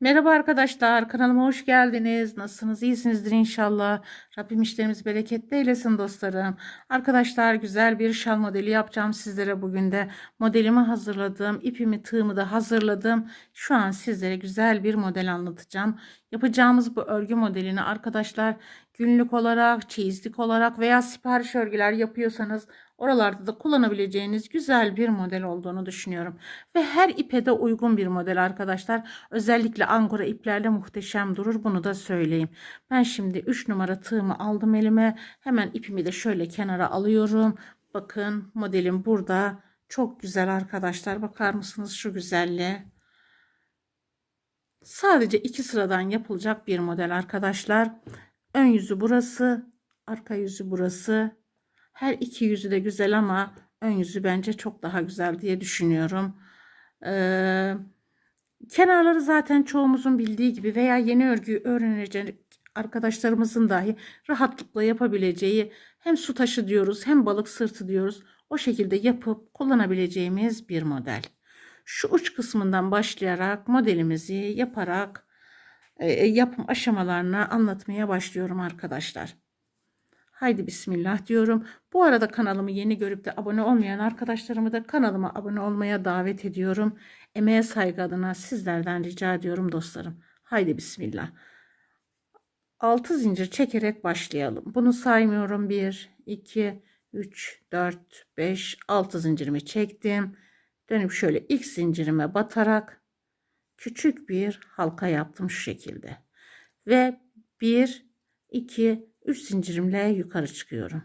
Merhaba arkadaşlar, kanalıma hoş geldiniz. Nasılsınız? İyisinizdir inşallah. Rabbim işlerimizi bereketli eylesin dostlarım. Arkadaşlar güzel bir şal modeli yapacağım sizlere bugün de. Modelimi hazırladım. ipimi tığımı da hazırladım. Şu an sizlere güzel bir model anlatacağım. Yapacağımız bu örgü modelini arkadaşlar günlük olarak, çeyizlik olarak veya sipariş örgüler yapıyorsanız oralarda da kullanabileceğiniz güzel bir model olduğunu düşünüyorum. Ve her ipe de uygun bir model arkadaşlar. Özellikle angora iplerle muhteşem durur. Bunu da söyleyeyim. Ben şimdi 3 numara tığımı aldım elime. Hemen ipimi de şöyle kenara alıyorum. Bakın modelim burada. Çok güzel arkadaşlar. Bakar mısınız şu güzelliğe? Sadece iki sıradan yapılacak bir model arkadaşlar. Ön yüzü burası, arka yüzü burası. Her iki yüzü de güzel ama ön yüzü bence çok daha güzel diye düşünüyorum. Ee, kenarları zaten çoğumuzun bildiği gibi veya yeni örgüyü öğrenecek arkadaşlarımızın dahi rahatlıkla yapabileceği hem su taşı diyoruz hem balık sırtı diyoruz. O şekilde yapıp kullanabileceğimiz bir model. Şu uç kısmından başlayarak modelimizi yaparak yapım aşamalarını anlatmaya başlıyorum arkadaşlar. Haydi bismillah diyorum. Bu arada kanalımı yeni görüp de abone olmayan arkadaşlarımı da kanalıma abone olmaya davet ediyorum. Emeğe saygı adına sizlerden rica ediyorum dostlarım. Haydi bismillah. 6 zincir çekerek başlayalım. Bunu saymıyorum. 1, 2, 3, 4, 5, 6 zincirimi çektim. Dönüp şöyle ilk zincirime batarak küçük bir halka yaptım şu şekilde. Ve 1, 2, 3 zincirimle yukarı çıkıyorum.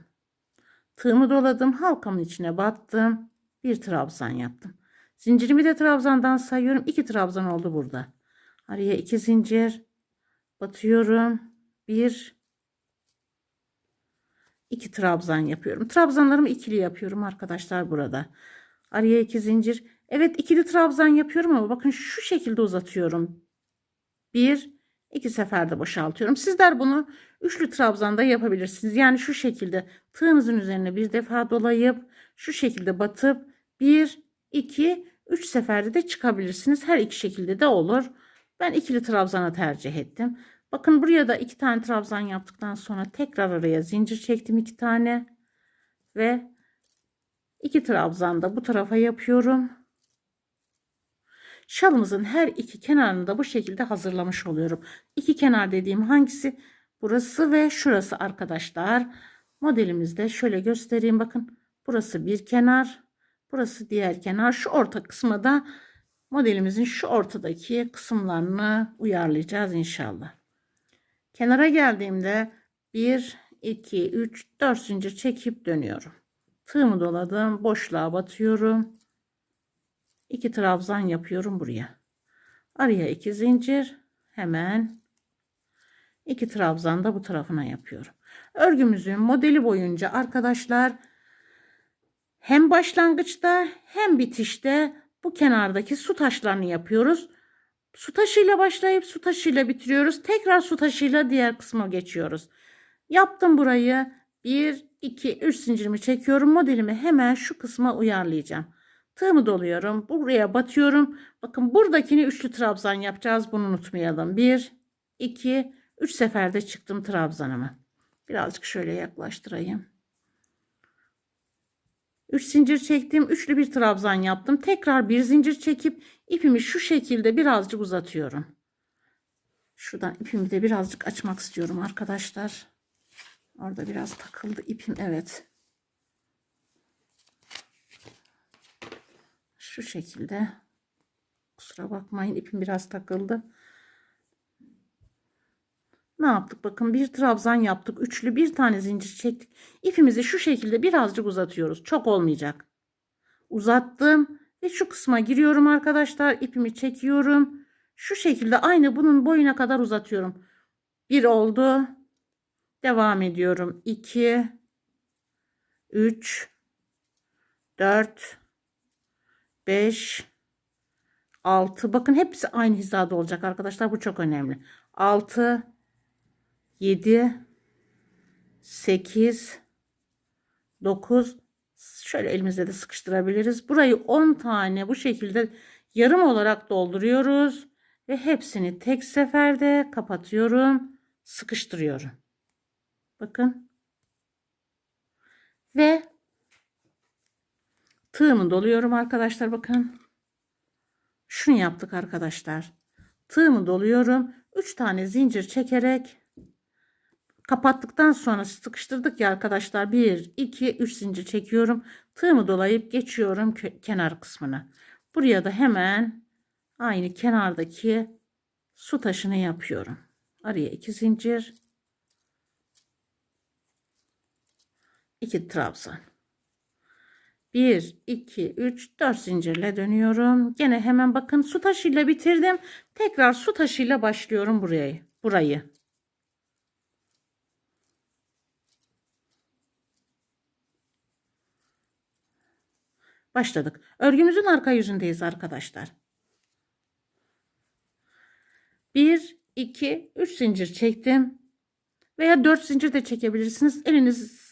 Tığımı doladım, halkamın içine battım. Bir trabzan yaptım. Zincirimi de trabzandan sayıyorum. 2 trabzan oldu burada. Araya 2 zincir batıyorum. 1 2 trabzan yapıyorum. Trabzanlarımı ikili yapıyorum arkadaşlar burada. Araya 2 zincir. Evet ikili trabzan yapıyorum ama bakın şu şekilde uzatıyorum. 1 iki seferde boşaltıyorum. Sizler bunu üçlü trabzanda yapabilirsiniz. Yani şu şekilde tığınızın üzerine bir defa dolayıp şu şekilde batıp 1 2 3 seferde de çıkabilirsiniz. Her iki şekilde de olur. Ben ikili trabzana tercih ettim. Bakın buraya da iki tane trabzan yaptıktan sonra tekrar araya zincir çektim iki tane ve iki trabzan da bu tarafa yapıyorum. Şalımızın her iki kenarını da bu şekilde hazırlamış oluyorum. İki kenar dediğim hangisi? Burası ve şurası arkadaşlar. Modelimizde şöyle göstereyim bakın. Burası bir kenar. Burası diğer kenar. Şu orta kısma da modelimizin şu ortadaki kısımlarını uyarlayacağız inşallah. Kenara geldiğimde 1, 2, 3, 4 zincir çekip dönüyorum. Tığımı doladım. Boşluğa batıyorum. 2 trabzan yapıyorum buraya. Araya 2 zincir. Hemen 2 trabzan da bu tarafına yapıyorum. Örgümüzün modeli boyunca arkadaşlar hem başlangıçta hem bitişte bu kenardaki su taşlarını yapıyoruz. Su taşıyla başlayıp su taşıyla bitiriyoruz. Tekrar su taşıyla diğer kısma geçiyoruz. Yaptım burayı. 1, 2, 3 zincirimi çekiyorum. Modelimi hemen şu kısma uyarlayacağım. Tığımı doluyorum. Buraya batıyorum. Bakın buradakini üçlü trabzan yapacağız. Bunu unutmayalım. 1, 2, 3 seferde çıktım trabzanımı. Birazcık şöyle yaklaştırayım. 3 zincir çektim. Üçlü bir trabzan yaptım. Tekrar bir zincir çekip ipimi şu şekilde birazcık uzatıyorum. Şuradan ipimi de birazcık açmak istiyorum arkadaşlar. Orada biraz takıldı ipim. Evet. Şu şekilde. Kusura bakmayın ipim biraz takıldı. Ne yaptık? Bakın bir trabzan yaptık. Üçlü bir tane zincir çektik. İpimizi şu şekilde birazcık uzatıyoruz. Çok olmayacak. Uzattım ve şu kısma giriyorum arkadaşlar. İpimi çekiyorum. Şu şekilde aynı bunun boyuna kadar uzatıyorum. Bir oldu. Devam ediyorum. 2 3 4 5 6 bakın hepsi aynı hizada olacak arkadaşlar. Bu çok önemli. 6 7 8 9 şöyle elimizde de sıkıştırabiliriz. Burayı 10 tane bu şekilde yarım olarak dolduruyoruz. Ve hepsini tek seferde kapatıyorum, sıkıştırıyorum. Bakın. Ve tığımı doluyorum arkadaşlar bakın. Şunu yaptık arkadaşlar. Tığımı doluyorum. 3 tane zincir çekerek kapattıktan sonra sıkıştırdık ya arkadaşlar. 1, 2, 3 zincir çekiyorum. Tığımı dolayıp geçiyorum kenar kısmına. Buraya da hemen aynı kenardaki su taşını yapıyorum. Araya 2 zincir. 2 trabzan. 1, 2, 3, 4 zincirle dönüyorum. Gene hemen bakın su taşıyla bitirdim. Tekrar su taşıyla başlıyorum burayı. Burayı. Başladık. Örgümüzün arka yüzündeyiz arkadaşlar. 1, 2, 3 zincir çektim. Veya 4 zincir de çekebilirsiniz. Eliniz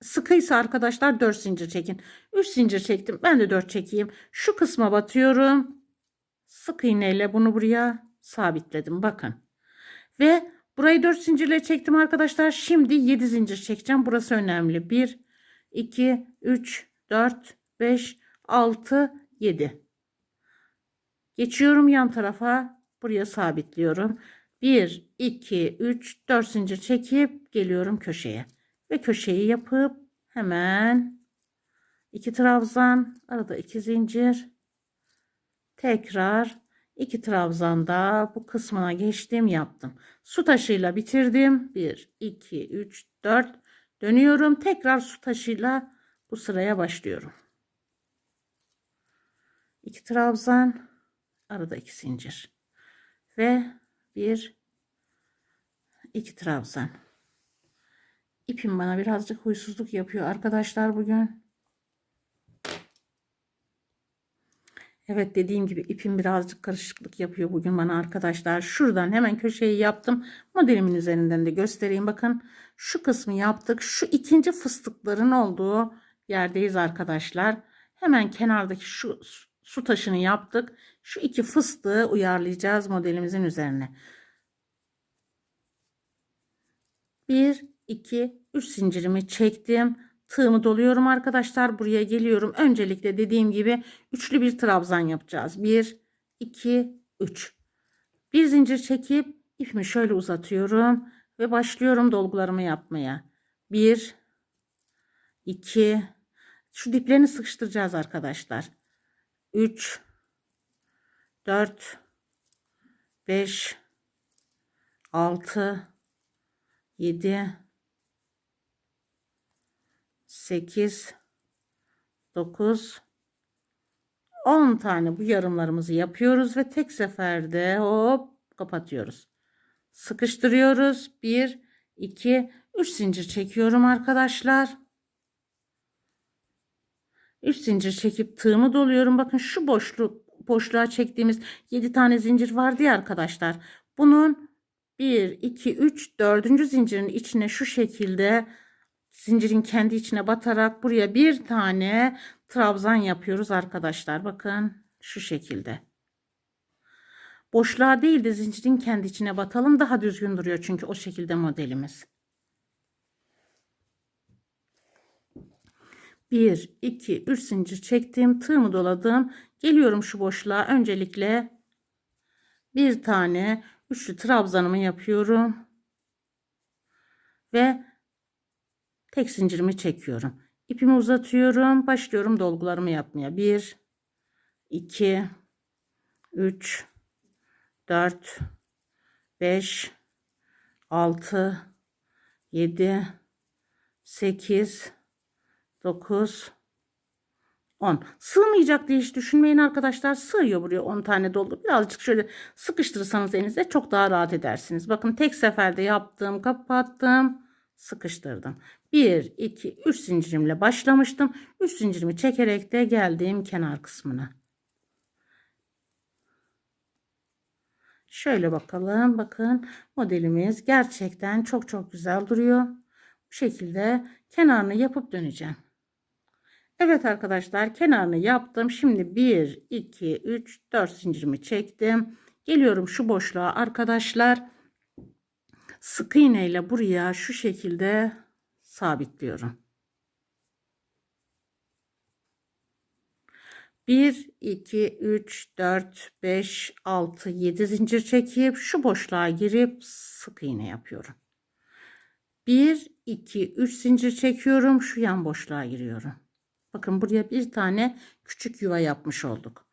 sıkıysa arkadaşlar 4 zincir çekin. 3 zincir çektim. Ben de 4 çekeyim. Şu kısma batıyorum. Sık iğneyle bunu buraya sabitledim. Bakın. Ve burayı 4 zincirle çektim arkadaşlar. Şimdi 7 zincir çekeceğim. Burası önemli. 1, 2, 3, 4, 5, 6, 7. Geçiyorum yan tarafa. Buraya sabitliyorum. 1, 2, 3, 4 zincir çekip geliyorum köşeye. Ve köşeyi yapıp hemen iki trabzan arada iki zincir tekrar iki trabzan da bu kısmına geçtim yaptım. Su taşıyla bitirdim. 1, 2, 3, 4 dönüyorum. Tekrar su taşıyla bu sıraya başlıyorum. 2 trabzan arada 2 zincir ve 1 2 trabzan ipim bana birazcık huysuzluk yapıyor arkadaşlar bugün Evet dediğim gibi ipim birazcık karışıklık yapıyor bugün bana arkadaşlar. Şuradan hemen köşeyi yaptım. Modelimin üzerinden de göstereyim. Bakın şu kısmı yaptık. Şu ikinci fıstıkların olduğu yerdeyiz arkadaşlar. Hemen kenardaki şu su taşını yaptık. Şu iki fıstığı uyarlayacağız modelimizin üzerine. 1, 2, 3 zincirimi çektim. Tığımı doluyorum arkadaşlar. Buraya geliyorum. Öncelikle dediğim gibi üçlü bir trabzan yapacağız. 1, 2, 3. Bir zincir çekip ipimi şöyle uzatıyorum. Ve başlıyorum dolgularımı yapmaya. 1, 2, şu diplerini sıkıştıracağız arkadaşlar. 3 4 5 6 7 8 9 10 tane bu yarımlarımızı yapıyoruz ve tek seferde hop kapatıyoruz. Sıkıştırıyoruz. 1 2 3 zincir çekiyorum arkadaşlar. 3 zincir çekip tığımı doluyorum. Bakın şu boşluk boşluğa çektiğimiz 7 tane zincir vardı ya arkadaşlar. Bunun 1 2 3 4. zincirin içine şu şekilde zincirin kendi içine batarak buraya bir tane trabzan yapıyoruz arkadaşlar. Bakın şu şekilde. Boşluğa değil de zincirin kendi içine batalım daha düzgün duruyor çünkü o şekilde modelimiz. 1, 2, 3 zincir çektim. Tığımı doladım. Geliyorum şu boşluğa. Öncelikle bir tane üçlü trabzanımı yapıyorum. Ve tek zincirimi çekiyorum. İpimi uzatıyorum. Başlıyorum dolgularımı yapmaya. 1, 2, 3, 4, 5, 6, 7, 8, 9 10 sığmayacak diye hiç düşünmeyin arkadaşlar sığıyor buraya 10 tane dolu birazcık şöyle sıkıştırırsanız elinize çok daha rahat edersiniz bakın tek seferde yaptım kapattım sıkıştırdım 1 2 3 zincirimle başlamıştım 3 zincirimi çekerek de geldim kenar kısmına şöyle bakalım bakın modelimiz gerçekten çok çok güzel duruyor bu şekilde kenarını yapıp döneceğim Evet arkadaşlar kenarını yaptım. Şimdi 1, 2, 3, 4 zincirimi çektim. Geliyorum şu boşluğa arkadaşlar. Sık iğne ile buraya şu şekilde sabitliyorum. 1, 2, 3, 4, 5, 6, 7 zincir çekip şu boşluğa girip sık iğne yapıyorum. 1, 2, 3 zincir çekiyorum. Şu yan boşluğa giriyorum. Bakın buraya bir tane küçük yuva yapmış olduk.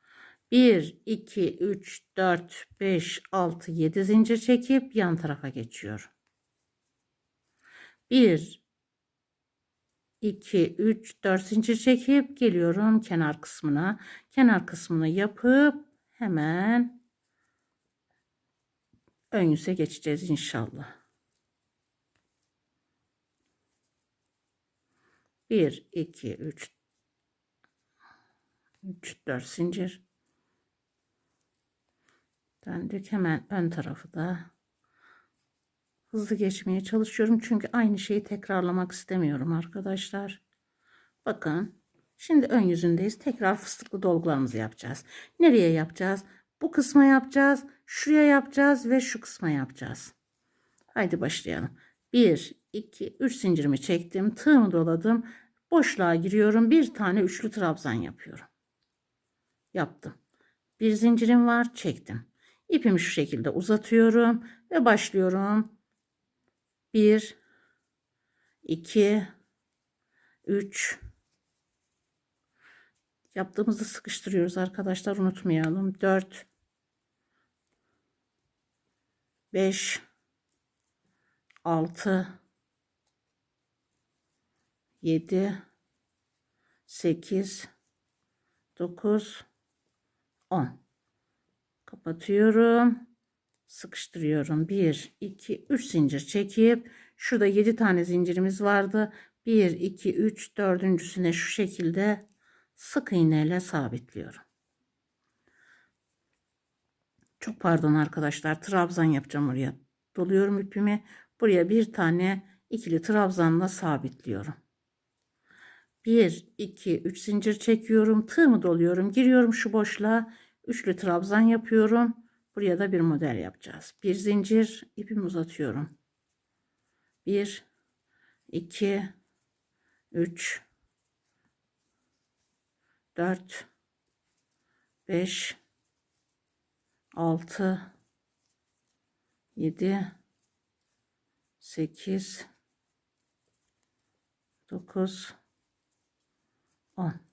1, 2, 3, 4, 5, 6, 7 zincir çekip yan tarafa geçiyorum. 1, 2, 3, 4 zincir çekip geliyorum kenar kısmına. Kenar kısmını yapıp hemen ön yüze geçeceğiz inşallah. 1, 2, 3, 3, 4 zincir. Döndük hemen ön tarafı da hızlı geçmeye çalışıyorum. Çünkü aynı şeyi tekrarlamak istemiyorum arkadaşlar. Bakın şimdi ön yüzündeyiz. Tekrar fıstıklı dolgularımızı yapacağız. Nereye yapacağız? Bu kısma yapacağız. Şuraya yapacağız ve şu kısma yapacağız. Haydi başlayalım. 1, 2, 3 zincirimi çektim. Tığımı doladım. Boşluğa giriyorum. Bir tane üçlü trabzan yapıyorum. Yaptım. Bir zincirim var. Çektim. İpimi şu şekilde uzatıyorum ve başlıyorum. 1 2 3 Yaptığımızda sıkıştırıyoruz arkadaşlar unutmayalım. 4 5 6 7 8 9 10 kapatıyorum sıkıştırıyorum. 1 2 3 zincir çekip şurada 7 tane zincirimiz vardı. 1 2 3 dördüncüsüne şu şekilde sık iğneyle sabitliyorum. Çok pardon arkadaşlar trabzan yapacağım oraya. Doluyorum ipimi. Buraya bir tane ikili trabzanla sabitliyorum. 1 2 3 zincir çekiyorum. Tığımı doluyorum. Giriyorum şu boşluğa. Üçlü trabzan yapıyorum buraya da bir model yapacağız. Bir zincir ipimi uzatıyorum. 1 2 3 4 5 6 7 8 9 10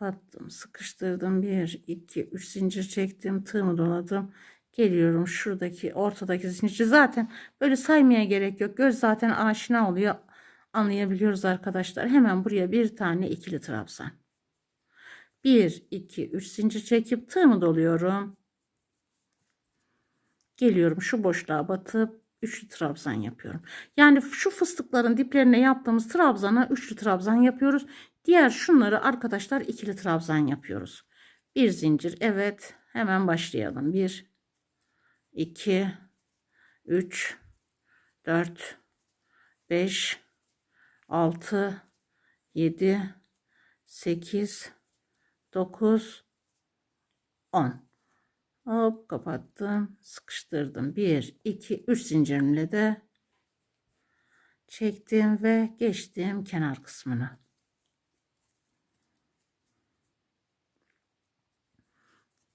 kapattım sıkıştırdım. 1 2 3 zincir çektim tığımı doladım. Geliyorum şuradaki ortadaki zinciri. Zaten böyle saymaya gerek yok. Göz zaten aşina oluyor. Anlayabiliyoruz arkadaşlar. Hemen buraya bir tane ikili trabzan. 1 2 3 zincir çekip tığımı doluyorum. Geliyorum şu boşluğa batıp üçlü trabzan yapıyorum. Yani şu fıstıkların diplerine yaptığımız trabzana üçlü trabzan yapıyoruz. Diğer şunları arkadaşlar ikili trabzan yapıyoruz. Bir zincir evet hemen başlayalım. 1 2 3 4 5 6 7 8 9 10 hop kapattım sıkıştırdım. 1 2 3 zincirimle de çektim ve geçtim kenar kısmına.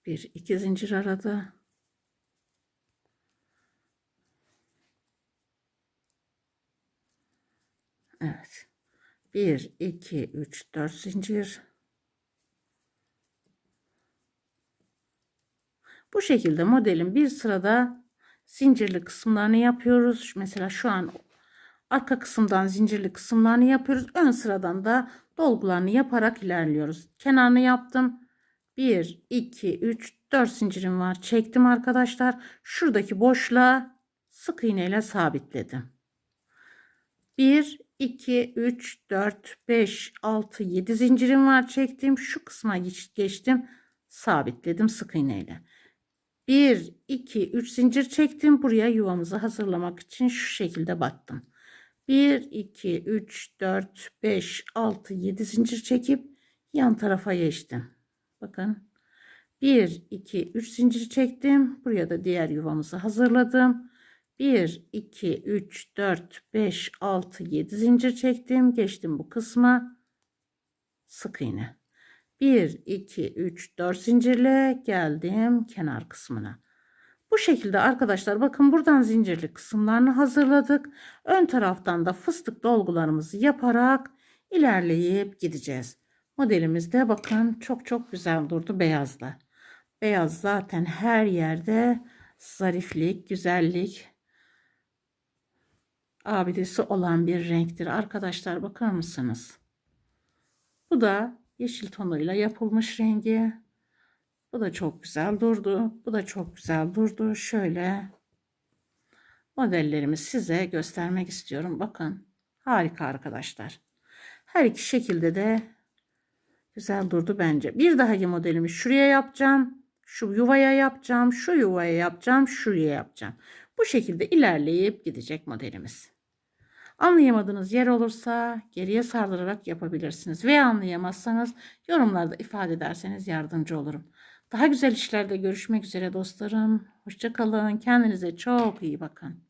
Bir iki zincir arada. Evet. 1 2 3 4 zincir Bu şekilde modelin bir sırada zincirli kısımlarını yapıyoruz. Mesela şu an arka kısımdan zincirli kısımlarını yapıyoruz. Ön sıradan da dolgularını yaparak ilerliyoruz. Kenarını yaptım. 1, 2, 3, 4 zincirim var. Çektim arkadaşlar. Şuradaki boşluğa sık iğne ile sabitledim. 1, 2, 3, 4, 5, 6, 7 zincirim var. Çektim. Şu kısma geçtim. Sabitledim sık iğne ile. 1, 2, 3 zincir çektim. Buraya yuvamızı hazırlamak için şu şekilde battım. 1, 2, 3, 4, 5, 6, 7 zincir çekip yan tarafa geçtim. Bakın. 1, 2, 3 zincir çektim. Buraya da diğer yuvamızı hazırladım. 1, 2, 3, 4, 5, 6, 7 zincir çektim. Geçtim bu kısma. Sık iğne. 1, 2, 3, 4 zincirle geldim kenar kısmına. Bu şekilde arkadaşlar bakın buradan zincirli kısımlarını hazırladık. Ön taraftan da fıstık dolgularımızı yaparak ilerleyip gideceğiz. Modelimizde bakın çok çok güzel durdu beyazla. Beyaz zaten her yerde zariflik, güzellik abidesi olan bir renktir. Arkadaşlar bakar mısınız? Bu da yeşil tonuyla yapılmış rengi. Bu da çok güzel durdu. Bu da çok güzel durdu. Şöyle modellerimi size göstermek istiyorum. Bakın harika arkadaşlar. Her iki şekilde de güzel durdu bence. Bir dahaki modelimi şuraya yapacağım. Şu yuvaya yapacağım. Şu yuvaya yapacağım. Şuraya yapacağım. Bu şekilde ilerleyip gidecek modelimiz. Anlayamadığınız yer olursa geriye sardırarak yapabilirsiniz. Veya anlayamazsanız yorumlarda ifade ederseniz yardımcı olurum. Daha güzel işlerde görüşmek üzere dostlarım. Hoşçakalın. Kendinize çok iyi bakın.